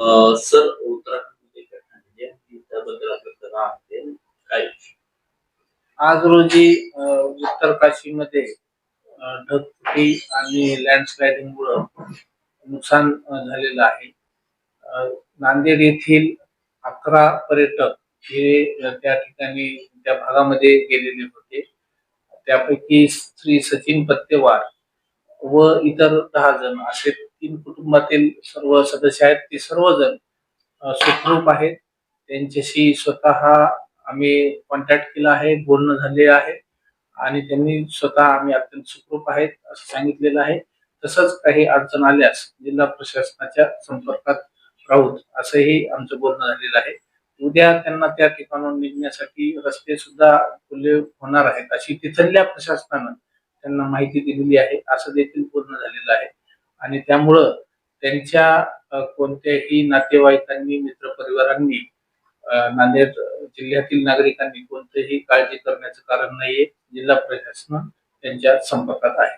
Sir आज रोजी उत्तर काशीमध्ये अ, ढगफुटी आणि लँडस्लायडिंग मुळे नुकसान झालेलं आहे. नांदेड येथील अकरा पर्यटक हे त्या ठिकाणी त्या भागामध्ये गेलेले होते. त्यापैकी श्री सचिन पत्तेवार व इतर दहा जण असे तीन कुटुंबातील सर्व सदस्य आहेत ते सर्वजण सुखरूप आहेत. त्यांच्याशी स्वतः आम्ही कॉन्टॅक्ट केला आहे बोलणं झाले आहे आणि त्यांनी स्वतः आम्ही अत्यंत सुखरूप आहेत असं सांगितलेलं आहे. तसंच काही अडचण आल्यास जिल्हा प्रशासनाच्या संपर्कात राहूत असंही आमचं बोलणं झालेलं आहे. उद्या त्यांना त्या ठिकाणाहून निघण्यासाठी रस्ते सुद्धा खुले होणार आहेत अशी तिथल्या प्रशासनानं त्यांना माहिती दिलेली आहे असं देखील बोलणं झालेलं आहे. आणि त्यामुळं त्यांच्या कोणत्याही नातेवाईकांनी मित्रपरिवारांनी नांदेड जिल्ह्यातील नागरिकांनी कोणतेही काळजी करण्याचं कारण नाहीये. जिल्हा प्रशासन त्यांच्या संपर्कात आहे.